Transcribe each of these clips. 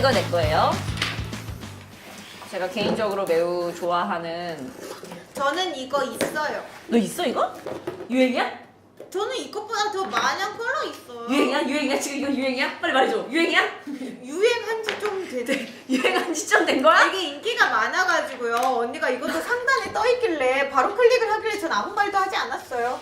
이거 내 거예요. 제가 개인적으로 매우 좋아하는. 저는 이거 있어요. 너 있어 이거? 유행이야? 저는 이것보다 더 많은 컬러 있어요. 유행이야? 유행이야? 지금 이거 유행이야? 빨리 말해줘. 유행이야? 유행한 지좀 됐네. 유행한 지좀된 거야? 이게 인기가 많아가지고요. 언니가 이것도 상단에 떠있길래 바로 클릭을 하길래 전 아무 말도 하지 않았어요.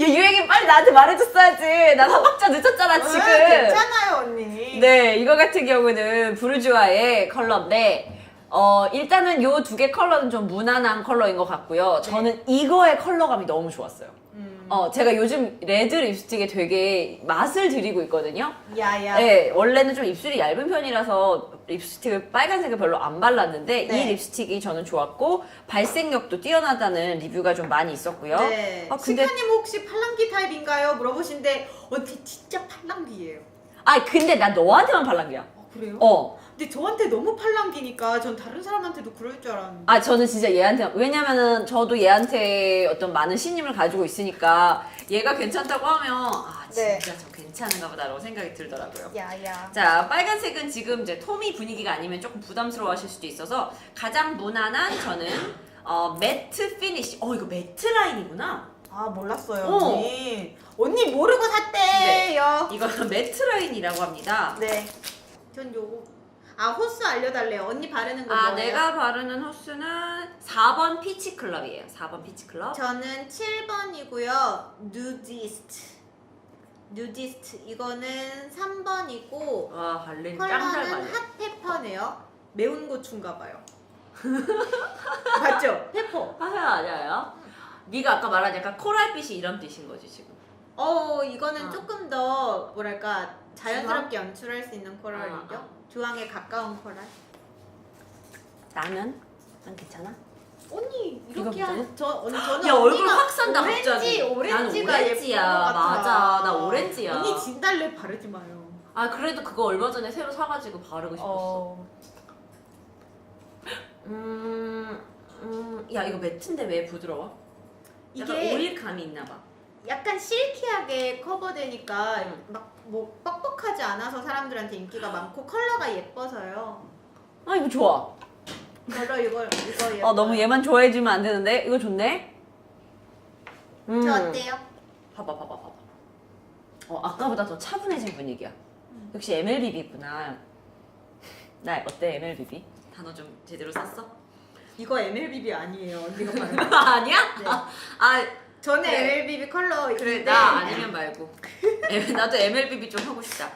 야 유행이 빨리 나한테 말해줬어야지. 나 사박자 늦었잖아 지금. 아, 괜찮아요, 언니. 네, 이거 같은 경우는 부르주아의 컬러인데, 어, 일단은 요 두 개 컬러는 좀 무난한 컬러인 것 같고요. 저는 이거의 컬러감이 너무 좋았어요. 음. 어, 제가 요즘 레드 립스틱에 되게 맛을 들이고 있거든요. 야야. 네, 원래는 좀 입술이 얇은 편이라서 립스틱을 빨간색을 별로 안 발랐는데 네. 이 립스틱이 저는 좋았고 발색력도 뛰어나다는 리뷰가 좀 많이 있었고요. 네. 아, 근데 시카님 혹시 팔랑귀 타입인가요? 물어보신데 언니 진짜 팔랑귀예요. 아, 근데 난 너한테만 발란 게야. 아, 그래요? 어. 근데 저한테 너무 팔랑귀니까 전 다른 사람한테도 그럴 줄 알았는데. 아 저는 진짜 얘한테 왜냐면은 저도 얘한테 어떤 많은 신임을 가지고 있으니까 얘가 괜찮다고 하면 아 진짜 네. 저 괜찮은가 보다라고 생각이 들더라고요. 야야. 자 빨간색은 지금 이제 토미 분위기가 아니면 조금 부담스러워하실 수도 있어서 가장 무난한 저는 어, 매트 피니쉬. 어 이거 매트 라인이구나. 아 몰랐어요 어. 언니. 언니 모르고 샀대요. 이거는 매트 라인이라고 합니다. 네. 전 요거. 아 호수 알려달래요. 언니 바르는 거 아 뭐예요? 내가 바르는 호스는 4번 피치 클럽이에요. 4번 피치 클럽. 저는 7번이고요. 누디스트. 누디스트 이거는 3번이고 와 발렌 짱잘 컬러는. 핫페퍼네요. 매운 고추인가 봐요. 맞죠? 페퍼. 화사 아니에요? 네가 아까 말한 약간 코랄빛이 이런 뜻인 거지 지금. 어 이거는 어. 조금 더 뭐랄까 자연스럽게 연출할 수 있는 컬러이죠. 어, 어. 주황에 가까운 컬러. 나는 난 괜찮아. 언니 이거 이렇게? 한, 저 언니 저는 야 얼굴 언니가 확 산다 오렌지, 갑자기. 오렌지가 난 오렌지야. 예쁜 것 같아. 맞아, 나 오렌지야. 언니 진달래 바르지 마요. 아 그래도 그거 얼마 전에 새로 사가지고 바르고 싶었어. 어. 음, 음, 야 이거 매트인데 왜 부드러워? 약간 이게 오일감이 있나 봐. 약간 실키하게 커버되니까 응. 막뭐 뻑뻑하지 않아서 사람들한테 인기가 많고 컬러가 예뻐서요. 아 이거 좋아. 컬러 이거 이거 예뻐. 어 너무 얘만 좋아해주면 안 되는데 이거 좋네. 음. 저 어때요? 봐봐 봐봐 봐봐. 어 아까보다 더 차분해진 분위기야. 역시 MLBB구나. 나 어때 MLBB? 단어 좀 제대로 썼어? 이거 MLBB 아니에요. 언니가 바른 거. 아니야? 네. 아 저는 그래. MLBB 컬러 그래 나 아니면 말고. 에, 나도 MLBB 좀 하고 싶다.